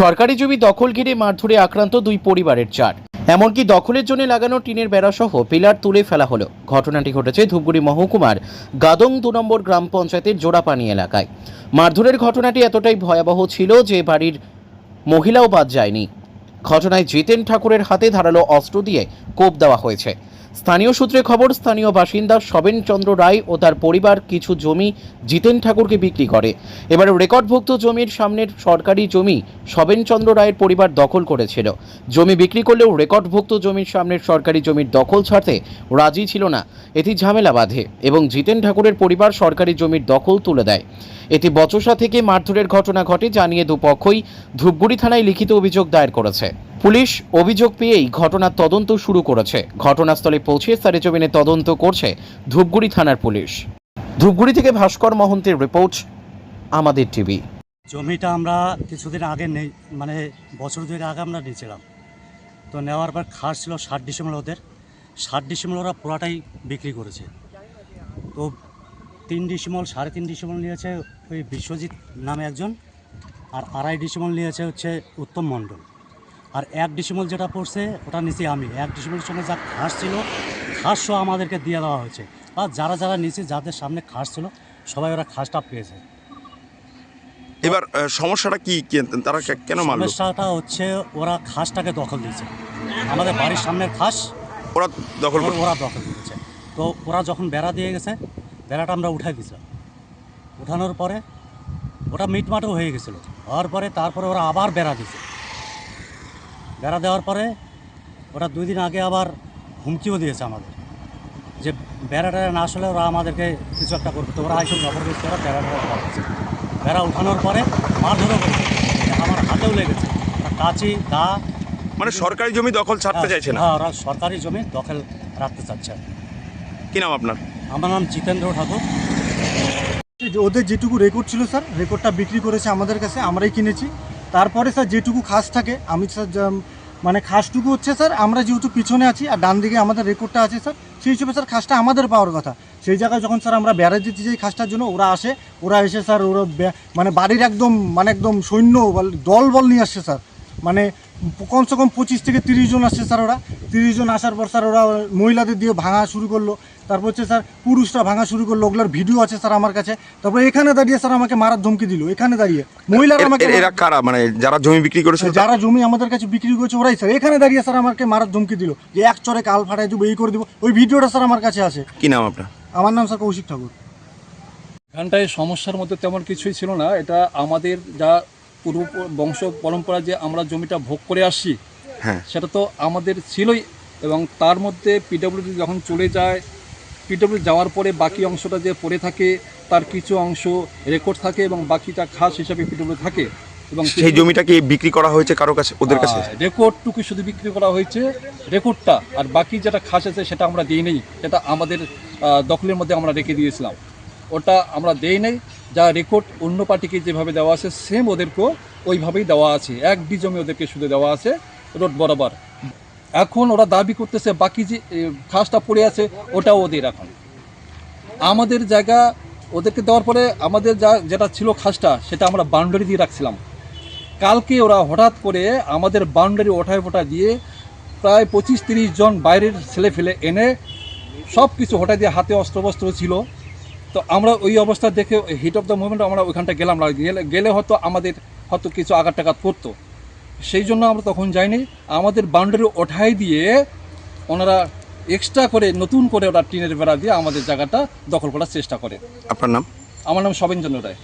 সরকারি জমি দখল ঘিরে মারধরে আক্রান্ত দুই পরিবারের চার। এমনকি দখলের জন্য লাগানো টিনের বেড়াসহ পিলার তুলে ফেলা হলো। ঘটনাটি ঘটেছে ধূপগুড়ি মহকুমার গাদং দু নম্বর গ্রাম পঞ্চায়েতের জোড়াপানি এলাকায়। মারধরের ঘটনাটি এতটাই ভয়াবহ ছিল যে বাড়ির মহিলাও বাদ যায়নি। ঘটনায় জিতেন ঠাকুরের হাতে ধারালো অস্ত্র দিয়ে কোপ দেওয়া হয়েছে। স্থানীয় সূত্রে খবর, স্থানীয় বাসিন্দা সবেন চন্দ্র রায় ও তার পরিবার কিছু জমি জিতেন ঠাকুরকে বিক্রি করে। এবার রেকর্ডভুক্ত জমির সামনের সরকারি জমি সবেন চন্দ্র রায়ের পরিবার দখল করেছিল। জমি বিক্রি করলেও রেকর্ডভুক্ত জমির সামনের সরকারি জমির দখল ছাড়তে রাজি ছিল না। এটি ঝামেলা বাঁধে এবং জিতেন ঠাকুরের পরিবার সরকারি জমির দখল তুলে দেয়। এটি বচসা থেকে মারধরের ঘটনা ঘটে, জানিয়ে দুপক্ষই ধূপগুড়ি থানায় লিখিত অভিযোগ দায়ের করেছে। পুলিশ অভিযোগ পেয়েই ঘটনার তদন্ত শুরু করেছে। ঘটনাস্থলে পৌঁছে সারেজমিনে তদন্ত করছে ধূপগুড়ি থানার পুলিশ। ধূপগুড়ি থেকে ভাস্কর মহন্তের রিপোর্ট, আমাদের টিভি। জমিটা আমরা কিছুদিন আগে নেই মানে বছর দুয়েক আগে আমরা নিয়েছিলাম। তো নেওয়ার পর খাস ছিল ষাট ডিসেম্বর ওদের। ষাট ডিসেম্বর ওরা পুরাটাই বিক্রি করেছে। তো তিন ডিসেম্বর, সাড়ে তিন ডিসেম্বর নিয়েছে ওই বিশ্বজিৎ নামে একজন, আর আড়াই ডিসেম্বর নিয়েছে হচ্ছে উত্তম মণ্ডল। আর এক ডিসিমল যেটা পড়ছে ওটা নিচে আমি। এক ডিসেম্বরের সঙ্গে যা খাস ছিল সহ আমাদেরকে দিয়ে দেওয়া হয়েছে। আর যারা যারা নিচে যাদের সামনে খাস ছিল সবাই ওরা খাসটা পেয়েছে। এবার সমস্যাটা কি তারা কেন মারলো? সমস্যাটা হচ্ছে ওরা খাসটাকে দখল দিয়েছে। আমাদের বাড়ির সামনের খাস ওরা দখল ওরা- ওরা দখল দিয়েছে তো ওরা যখন বেড়া দিয়ে গেছে বেড়াটা আমরা উঠাই দিয়েছিলাম। উঠানোর পরে ওটা মিটমাটও হয়ে গেছিল। হওয়ার পরে তারপরে ওরা আবার বেড়া দিয়েছে। বেড়া দেওয়ার পরে ওরা দুই দিন আগে আবার হুমকিও দিয়েছে আমাদের। যে বেড়াটা না আসলে ওরা আমাদেরকে কিছু একটা করবে। তো ওরা আইসব জবরদস্তি ওরা বেড়াটা উঠাচ্ছে বেড়া উঠানোর পরে মারধরও করেছে। আমার হাতেও লেগেছে। কাঁচি দা মানে সরকারি জমি দখল ছাড়তে চাইছে না? হ্যাঁ ওরা সরকারি জমি দখল রাখতে চাচ্ছে। কি নাম আপনার? আমার নাম জিতেন্দ্র ঠাকুর। যে ওদের যেটুকু রেকর্ড ছিল স্যার রেকর্ডটা বিক্রি করেছে আমাদের কাছে আমরাই কিনেছি। তারপরে স্যার যেটুকু খাস থাকে, আমি স্যার মানে খাসটুকু হচ্ছে স্যার, আমরা যেহেতু পিছনে আছি আর ডান দিকে আমাদের রেকর্ডটা আছে স্যার, সেই হিসেবে স্যার খাসটা আমাদের পাওয়ার কথা। সেই জায়গায় যখন স্যার আমরা বেড়া দিতে যাই খাসটার জন্য, ওরা আসে, ওরা এসে স্যার ওরা মানে বাড়ির একদম মানে একদম সৈন্য দল বল নিয়ে আসছে স্যার। মানে কমসে কম পঁচিশ থেকে তিরিশ জন আসছে স্যার ওরা। তিরিশ জন আসার পর স্যার ওরা মহিলাদের দিয়ে ভাঙা শুরু করল। তারপর হচ্ছে স্যার পুরুষরা ভাঙা শুরু করল। ওগুলোর ভিডিও আছে স্যার আমার কাছে। তারপর এখানে দাঁড়িয়ে স্যার আমাকে মারার ধমকি দিল। এখানে দাঁড়িয়ে। মহিলারা আমাকে এরা কারা? মানে যারা জমি বিক্রি করেছে? যারা জমি আমাদের কাছে বিক্রি করেছে ওরাই স্যার। এখানে দাঁড়িয়ে স্যার আমাকে মারার ধমকি দিল। যে এক চরে কাল ফাটাই দেবো এই করে দেবো। ওই ভিডিওটা স্যার আমার কাছে আছে। কি নাম আপনার? আমার নাম স্যার কৌশিক ঠাকুর। এখানটায় সমস্যার মধ্যে তেমন কিছুই ছিল না। এটা আমাদের যা পূর্ব বংশ পরম্পরা যে আমরা জমিটা ভোগ করে আসছি হ্যাঁ। সেটা তো আমাদের ছিলই এবং তার মধ্যে পিডব্লিউডি যখন চলে যায় পিডব্লিউ যাওয়ার পরে বাকি অংশটা যে পড়ে থাকে তার কিছু অংশ রেকর্ড থাকে এবং বাকিটা খাস হিসাবে পিডব্লিউ থাকে এবং সেই জমিটা কি বিক্রি করা হয়েছে কারও কাছে ওদের কাছে? রেকর্ডটুকু শুধু বিক্রি করা হয়েছে রেকর্ডটা আর বাকি যেটা খাস আছে সেটা আমরা দিই নেই সেটা আমাদের দখলের মধ্যে আমরা রেখে দিয়েছিলাম। ওটা আমরা দেই নেই যা রেকর্ড অন্য পার্টিকে যেভাবে দেওয়া আছে সেম ওদেরকেও ওইভাবেই দেওয়া আছে। এক ডি জমি ওদেরকে শুধু দেওয়া আছে রোড বরাবর। এখন ওরা দাবি করতেছে, বাকি যে খাসটা পড়ে আছে, ওটাও ওদের এখন। আমাদের জায়গা ওদেরকে দেওয়ার পরে আমাদের যা, যেটা ছিল খাসটা, সেটা আমরা বাউন্ডারি দিয়ে রাখছিলাম। কালকে ওরা হঠাৎ করে আমাদের বাউন্ডারি ওঠায় ফোটা দিয়ে প্রায় পঁচিশ তিরিশ জন বাইরের ছেলে ফেলে এনে সব কিছু হঠাৎ দিয়ে হাতে অস্ত্রবস্ত্র ছিল। তো আমরা ওই অবস্থা দেখে হিট অফ দ্য মুভমেন্ট আমরা ওইখানটা গেলাম না। গেলে গেলে হয়তো আমাদের হয়তো কিছু আঘাত টাঘাত করতো। সেই জন্য আমরা তখন যাইনি। আমাদের বাউন্ডারি ওঠাই দিয়ে ওনারা এক্সট্রা করে নতুন করে ওরা টিনের বেড়া দিয়ে আমাদের জায়গাটা দখল করার চেষ্টা করে। আপনার নাম? আমার নাম সবেন্দ্র রায়।